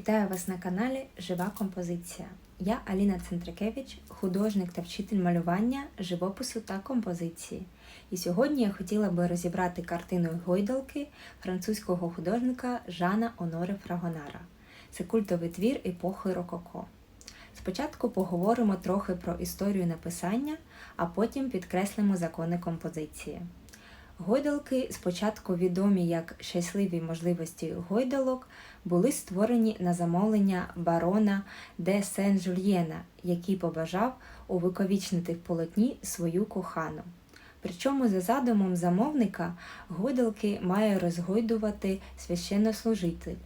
Вітаю вас на каналі Жива композиція. Я Аліна Центрикевич, художник та вчитель малювання, живопису та композиції. І сьогодні я хотіла би розібрати картину гойдалки французького художника Жана Оноре Фрагонара. Це культовий твір епохи Рококо. Спочатку поговоримо трохи про історію написання, а потім підкреслимо закони композиції. Гойдалки, спочатку відомі як щасливі можливості гойдалок, були створені на замовлення барона де Сен-Жульєна, який побажав увековічнити в полотні свою кохану. Причому за задумом замовника гойдалки має розгойдувати священнослужитель,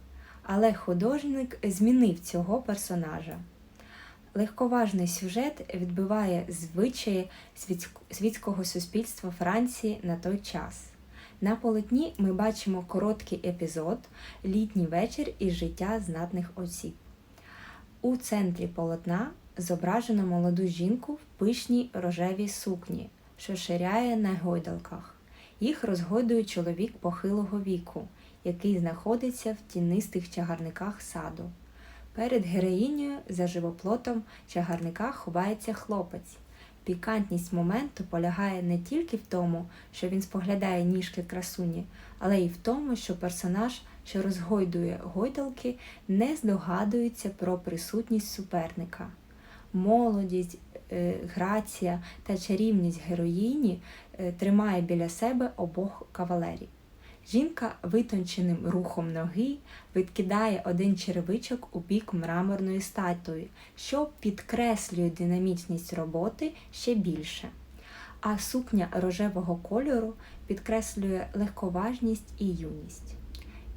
але художник змінив цього персонажа. Легковажний сюжет відбиває звичаї світського суспільства Франції на той час. На полотні ми бачимо короткий епізод Літній вечір із життя знатних осіб. У центрі полотна зображено молоду жінку в пишній рожевій сукні, що ширяє на гойдалках. Їх розгойдує чоловік похилого віку, який знаходиться в тінистих чагарниках саду. Перед героїнею за живоплотом чагарника ховається хлопець. Пікантність моменту полягає не тільки в тому, що він споглядає ніжки красуні, але й в тому, що персонаж, що розгойдує гойдалки, не здогадується про присутність суперника. Молодість, е, грація та чарівність героїні е, тримає біля себе обох кавалерів. Жінка витонченим рухом ноги відкидає один черевичок у бік мраморної статуї, що підкреслює динамічність роботи ще більше. А сукня рожевого кольору підкреслює легковажність і юність.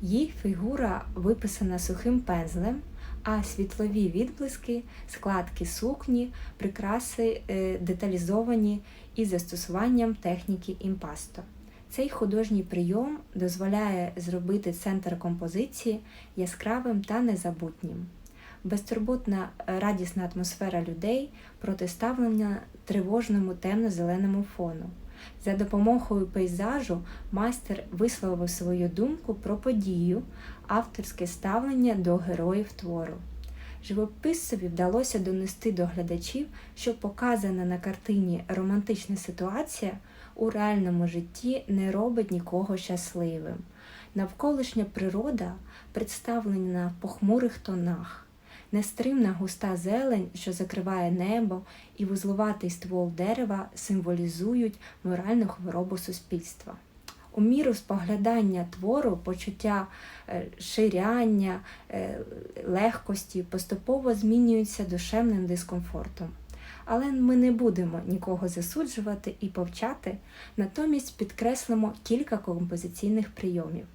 Її фігура виписана сухим пензлем, а світлові відблиски, складки сукні, прикраси е, деталізовані із застосуванням техніки імпасто. Цей художній прийом дозволяє зробити центр композиції яскравим та незабутнім. Безтурботна радісна атмосфера людей протиставлена тривожному темно-зеленому фону. За допомогою пейзажу майстер висловив свою думку про подію, авторське ставлення до героїв твору. Живописцеві вдалося донести до глядачів, що показана на картині романтична ситуація у реальному житті не робить нікого щасливим. Навколишня природа представлена в похмурих тонах. Нестримна густа зелень, що закриває небо, і вузлуватий ствол дерева символізують моральну хворобу суспільства. У міру споглядання твору, почуття е, ширяння, е, легкості поступово змінюються душевним дискомфортом. Але ми не будемо нікого засуджувати і повчати, натомість підкреслимо кілька композиційних прийомів.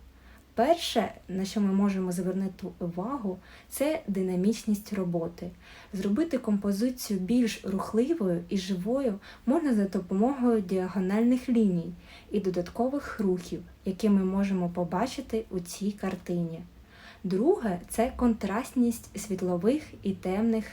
Перше, на що ми можемо звернути увагу, це динамічність роботи. Зробити композицію більш рухливою і живою можна за допомогою діагональних ліній і додаткових рухів, які ми можемо побачити у цій картині. Друге це контрастність світлових і темних,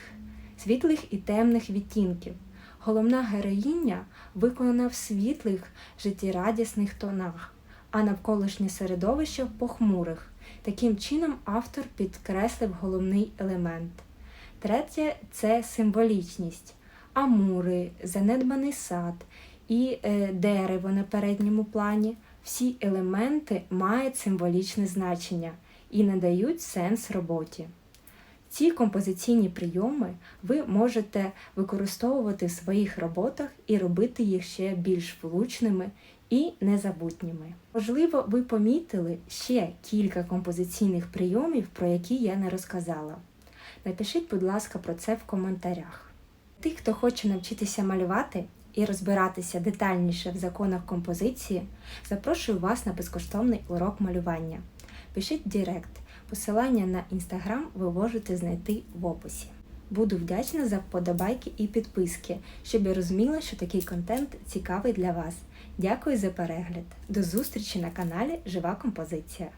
світлих і темних відтінків. Головна героїня виконана в світлих, життєрадісних тонах а навколишнє середовище похмурих. Таким чином автор підкреслив головний елемент. Третє це символічність, амури, занедбаний сад і е, дерево на передньому плані. Всі елементи мають символічне значення і надають сенс роботі. Ці композиційні прийоми ви можете використовувати в своїх роботах і робити їх ще більш влучними і незабутніми. Можливо, ви помітили ще кілька композиційних прийомів, про які я не розказала. Напишіть, будь ласка, про це в коментарях. Тих, хто хоче навчитися малювати і розбиратися детальніше в законах композиції, запрошую вас на безкоштовний урок малювання. Пишіть в Директ. Посилання на інстаграм ви можете знайти в описі. Буду вдячна за вподобайки і підписки, щоб я розуміла, що такий контент цікавий для вас. Дякую за перегляд. До зустрічі на каналі Жива Композиція.